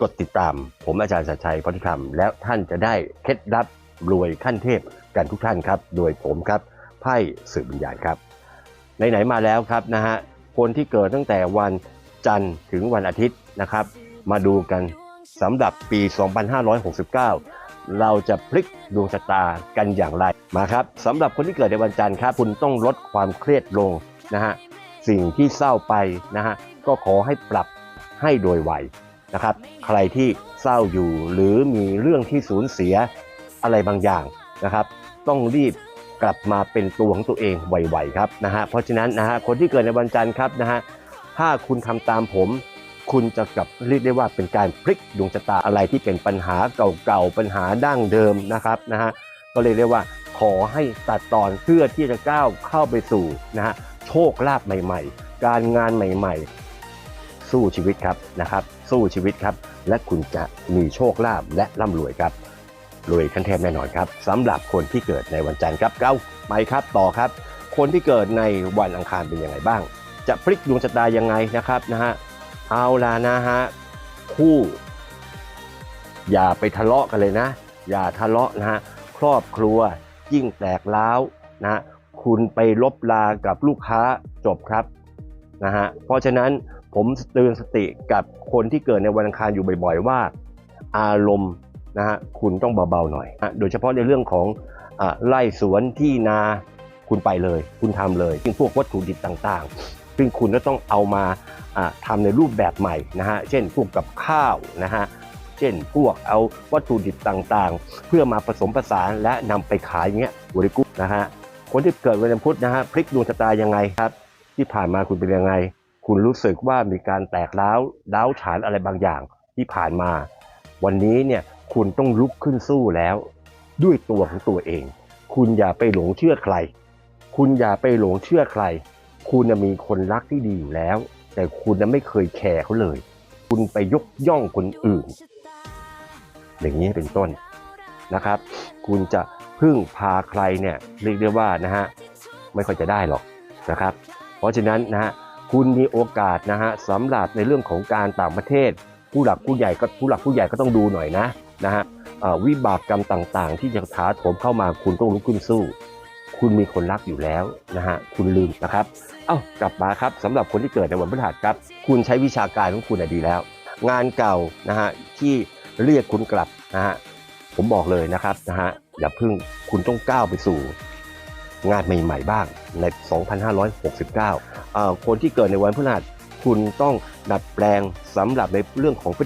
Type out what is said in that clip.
กดติดตามผมอาจารย์สัจชัยพธิธรรมแล้วท่านจะได้เคล็ดลับรวยขั้นเทพกันทุกท่านครับ โดยผมครับไพ่สื่อวิญญาณครับไหนๆมาแล้วครับนะฮะคนที่เกิดตั้งแต่วันจันทร์ถึงวันอาทิตย์นะครับ มาดูกันสำหรับปี 2569 เราจะพลิกดวงชะตากันอย่างไรมาครับสำหรับคนที่เกิดในวันจันทร์ครับคุณต้องลดความเครียดลงนะฮะสิ่งที่เศร้าไปนะฮะก็ขอให้ปรับให้โดยไว นะครับ ใครที่เศร้าอยู่หรือมีเรื่องที่สูญเสียอะไรบางอย่างนะครับ ต้องรีบกลับมาเป็นตัวของตัวเองไวๆครับนะฮะเพราะฉะนั้นนะฮะคนที่เกิดในวันจันทร์ครับนะฮะถ้าคุณทำตามผม คุณจะกลับเรียกได้ว่าเป็นการพลิกดวงชะตาอะไรที่เป็นปัญหาเก่าๆปัญหาดั้งเดิมนะครับนะฮะก็เลยเรียกว่าขอให้ตัดตอนเพื่อที่จะก้าวเข้าไปสู่นะฮะโชคลาภใหม่ ๆ การงานใหม่ ๆ สู้ชีวิตครับนะครับ สู้ชีวิตครับ และคุณจะมีโชคลาภและร่ำรวยครับรวยขั้นเทพแน่นอนครับสำหรับคนที่เกิดในวันจันทร์ครับเก้าไปครับต่อครับ คนที่เกิดในวันอังคารเป็นยังไงบ้าง จะพลิกดวงชะตายังไงนะครับนะฮะเอาล่ะนะฮะคู่ อย่าไปทะเลาะกันเลยนะ อย่าทะเลาะนะฮะครอบครัวยิ่งแตกร้าวนะฮะคุณไปลบลากับลูกค้าจบครับนะฮะเพราะฉะนั้น ผมเตือนสติกับคนที่เกิดในวันอังคารอยู่บ่อยๆว่า อารมณ์นะฮะคุณต้องเบาๆหน่อยนะโดยเฉพาะในเรื่องของอ่าไร่สวนที่นาคุณไปเลย คุณทำเลยซึ่งพวกวัตถุดิบต่างๆ ซึ่งคุณก็ต้องเอามาอ่าทำในรูปแบบใหม่นะฮะเช่นพวกกับข้าวนะฮะเช่นพวกเอาวัตถุดิบต่างๆ เพื่อมาผสมผสานและนำไปขายอย่างเงี้ยบริกุนะฮะคนที่เกิดวันพุธนะฮะพลิกดวงชะตายังไงครับ ที่ผ่านมาคุณเป็นยังไง คุณรู้สึกว่ามีการแตกร้าวร้าวฉานอะไรบางอย่างที่ผ่านมา วันนี้เนี่ยคุณต้องลุกขึ้นสู้แล้ว ด้วยตัวของตัวเอง คุณอย่าไปหลงเชื่อใคร คุณอย่าไปหลงเชื่อใคร คุณน่ะมีคนรักที่ดีอยู่แล้ว แต่คุณน่ะไม่เคยแคร์เขาเลย คุณไปยกย่องคนอื่น อย่างนี้เป็นต้นนะครับ คุณจะพึ่งพาใครเนี่ยเรียกได้ว่านะฮะไม่ค่อยจะได้หรอกนะครับ เพราะฉะนั้นนะฮะ คุณมีโอกาสนะฮะสำหรับในเรื่องของการต่างประเทศ ผู้หลักผู้ใหญ่ก็ผู้หลักผู้ใหญ่ก็ต้องดูหน่อยนะนะฮะวิบากกรรมต่างๆ ที่จะถาโถมเข้ามาคุณต้องลุกขึ้นสู้ คุณมีคนรักอยู่แล้วนะฮะคุณลืมนะครับเอ้ากลับมาครับสำหรับคนที่เกิดในวันพฤหัสครับคุณใช้วิชาการของคุณดีแล้ว งานเก่านะฮะที่เรียกคุณกลับนะฮะผมบอกเลยนะครับนะฮะอย่าเพึ่งคุณต้องก้าวไปสู่ งานใหม่ ๆ บ้างใน 2569อ่า คนที่เกิดในวันพฤหัสคุณต้องดัดแปลงสำหรับในเรื่องของพฤติ